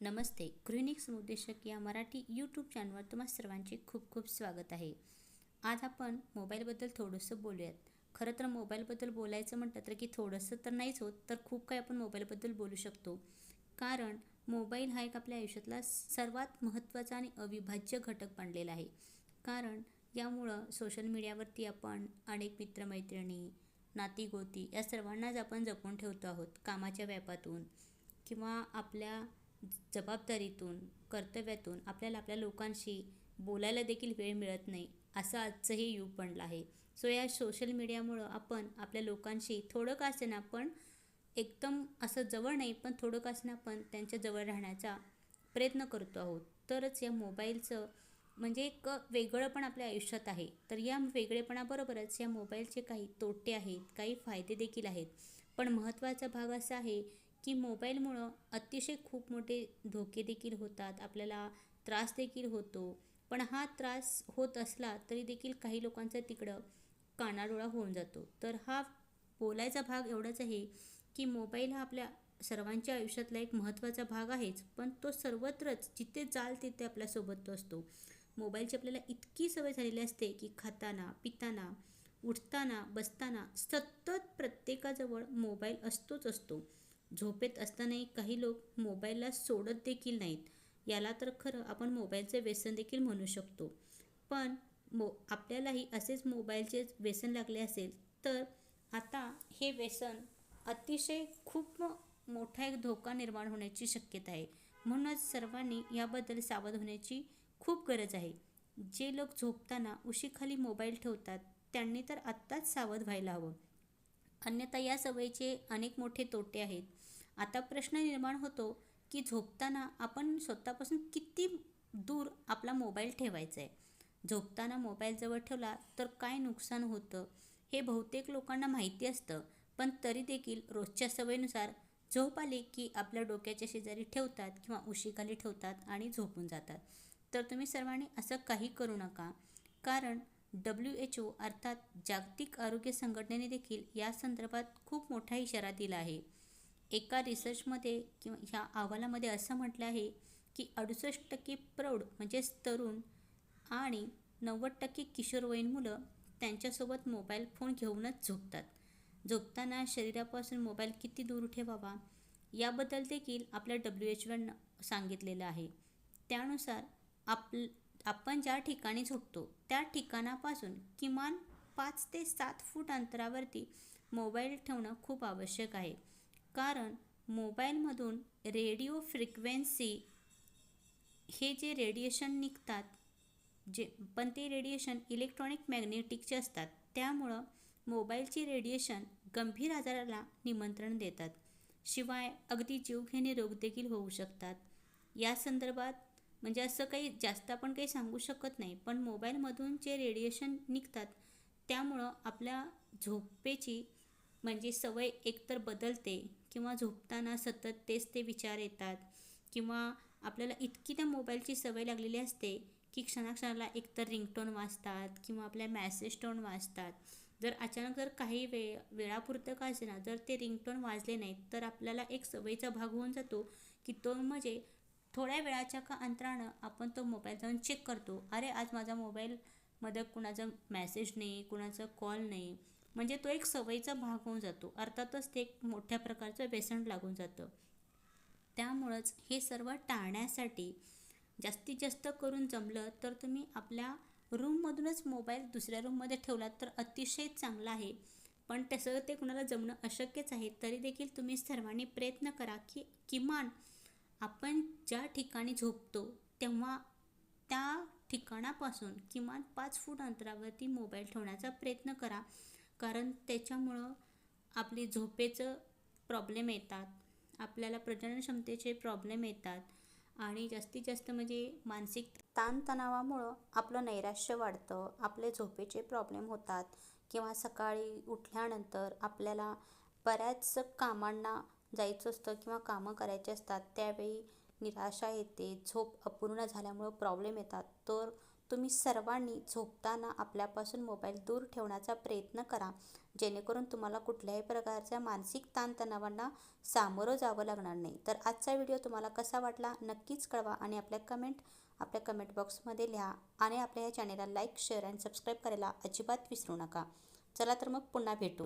नमस्ते. गृहिणिक समुद्देशक या मराठी यूट्यूब चॅनलवर तुम्हा सर्वांचे खूप खूप स्वागत आहे. आज आपण मोबाईलबद्दल थोडंसं बोलूयात. खरं तर मोबाईलबद्दल बोलायचं म्हटलं तर की थोडंसं तर नाहीच होत तर खूप काही आपण मोबाईलबद्दल बोलू शकतो. कारण मोबाईल हा एक आपल्या आयुष्यातला सर्वात महत्त्वाचा आणि अविभाज्य घटक बनलेला आहे. कारण यामुळं सोशल मीडियावरती आपण अनेक मित्रमैत्रिणी नातीगोती या सर्वांनाच आपण जपून ठेवतो आहोत. कामाच्या व्यापातून किंवा आपल्या जबाबदारीतून कर्तव्यातून आपल्याला आपल्या लोकांशी बोलायला देखील वेळ मिळत नाही असं आजचंही युग बनलं आहे. सो या सोशल मीडियामुळं आपण आपल्या लोकांशी थोडं का असेना पण एकदम असं जवळ नाही पण थोडं का असेना आपण त्यांच्या जवळ राहण्याचा प्रयत्न करतो आहोत. तरच या मोबाईलचं म्हणजे एक वेगळं पण आपल्या आयुष्यात आहे. तर या वेगळेपणाबरोबरच या मोबाईलचे काही तोटे आहेत काही फायदे देखील आहेत. पण महत्त्वाचा भाग असा आहे की मोबाईलमुळं अतिशय खूप मोठे धोके देखील होतात आपल्याला त्रास देखील होतो. पण हा त्रास होत असला तरी देखील काही लोकांचा तिकडं कानाडोळा होऊन जातो. तर हा बोलायचा भाग एवढाच आहे की मोबाईल हा आपल्या सर्वांच्या आयुष्यातला एक महत्त्वाचा भाग आहेच पण तो सर्वत्रच जिथे जाल तिथे आपल्यासोबत तो असतो. मोबाईलची आपल्याला इतकी सवय झालेली असते की खाताना पिताना उठताना बसताना सतत प्रत्येकाजवळ मोबाईल असतोच असतो. झोपेत असतानाही काही लोक मोबाईलला सोडत देखील नाहीत. याला तर खरं आपण मोबाईलचे व्यसन देखील म्हणू शकतो. पण मो आपल्यालाही असेच मोबाईलचे व्यसन लागले असेल तर आता हे व्यसन अतिशय खूप मोठा एक धोका निर्माण होण्याची शक्यता आहे. म्हणूनच सर्वांनी याबद्दल सावध होण्याची खूप गरज आहे. जे लोक झोपताना उशीखाली मोबाईल ठेवतात त्यांनी तर आत्ताच सावध व्हायला हवं. अन्यथा या सवयीचे अनेक मोठे तोटे आहेत. आता प्रश्न निर्माण होतो की झोपताना आपण स्वतःपासून किती दूर आपला मोबाईल ठेवायचा आहे? झोपताना मोबाईल जवळ ठेवला तर काय नुकसान होतं? हे बहुतेक लोकांना माहिती असतं पण तरी देखील रोजच्या सवयीनुसार झोप आली की आपल्या डोक्याच्या शेजारी ठेवतात किंवा उशीखाली ठेवतात आणि झोपून जातात. तर तुम्ही सर्वांनी असं काही करू नका. कारण डब्ल्यू एच ओ अर्थात जागतिक आरोग्य संघटनेने देखील या संदर्भात खूप मोठा इशारा दिला आहे. एका रिसर्चमध्ये किंवा ह्या अहवालामध्ये असं म्हटलं आहे की अडुसष्ट टक्के प्रौढ म्हणजेच तरुण आणि नव्वद टक्के किशोरवयीन मुलं त्यांच्यासोबत मोबाईल फोन घेऊनच झोपतात. झोपताना शरीरापासून मोबाईल किती दूर ठेवावा याबद्दल देखील आपल्या डब्ल्यू एच ओनं सांगितलेलं आहे. त्यानुसार आप आपण ज्या ठिकाणी झोपतो त्या ठिकाणापासून किमान पाच ते सात फूट अंतरावरती मोबाईल ठेवणं खूप आवश्यक आहे. कारण मोबाईलमधून रेडिओ फ्रिक्वेन्सी हे जे रेडिएशन निघतात जे पण ते रेडिएशन इलेक्ट्रॉनिक मॅग्नेटिकचे असतात त्यामुळं मोबाईलचे रेडिएशन गंभीर आजाराला निमंत्रण देतात. शिवाय अगदी जीवघेणे रोग देखील होऊ शकतात. या संदर्भात म्हणजे असं काही जास्त आपण काही सांगू शकत नाही. पण मोबाईलमधून जे रेडिएशन निघतात त्यामुळं आपल्या झोपेची म्हणजे सवय एकतर बदलते किंवा झोपताना सतत तेच ते विचार येतात किंवा आपल्याला इतकी त्या मोबाईलची सवय लागलेली असते की क्षणाक्षणाला एकतर रिंगटोन वाजतात किंवा आपल्या मॅसेज टोन वाजतात. जर अचानक जर काही वेळ वेळापुरतं का असेना जर ते रिंगटोन वाजले नाहीत तर आपल्याला एक सवयीचा भाग होऊन जातो की तो म्हणजे थोड्या वेळाच्या का अंतरानं आपण तो मोबाईल जाऊन चेक करतो. अरे आज माझा मोबाईलमध्ये कुणाचा मॅसेज नाही कुणाचा कॉल नाही. म्हणजे तो एक सवयीचा भाग होऊन जातो. अर्थातच ते एक मोठ्या प्रकारचं व्यसन लागून जातं. त्यामुळंच हे सर्व टाळण्यासाठी जास्तीत जास्त करून जमलं तर तुम्ही आपल्या रूममधूनच मोबाईल दुसऱ्या रूममध्ये ठेवलात तर अतिशय चांगला आहे. पण तसं ते कुणाला जमणं अशक्यच आहे. तरी देखील तुम्ही सर्वांनी प्रयत्न करा की किमान आपण ज्या ठिकाणी झोपतो तेव्हा त्या ठिकाणापासून किमान पाच फूट अंतरावरती मोबाईल ठेवण्याचा प्रयत्न करा. कारण त्याच्यामुळं आपली झोपेचं प्रॉब्लेम येतात. आपल्याला प्रजनन क्षमतेचे प्रॉब्लेम येतात. आणि जास्तीत जास्त म्हणजे मानसिक ताणतणावामुळं आपलं नैराश्य वाढतं. आपले झोपेचे प्रॉब्लेम होतात. किंवा सकाळी उठल्यानंतर आपल्याला बऱ्याच कामांना जायचं असतं किंवा कामं करायची असतात त्यावेळी निराशा येते झोप अपूर्ण झाल्यामुळं प्रॉब्लेम येतात. तर तुम्ही सर्वांनी झोपताना आपल्यापासून मोबाईल दूर ठेवण्याचा प्रयत्न करा. जेणेकरून तुम्हाला कुठल्याही प्रकारच्या मानसिक ताणतणावांना सामोरं जावं लागणार नाही. तर आजचा व्हिडिओ तुम्हाला कसा वाटला नक्कीच कळवा आणि आपल्या कमेंट आपल्या कमेंट बॉक्समध्ये लिहा आणि आपल्या ह्या चॅनेलला लाईक शेअर अँड सबस्क्राईब करायला अजिबात विसरू नका. चला तर मग पुन्हा भेटू.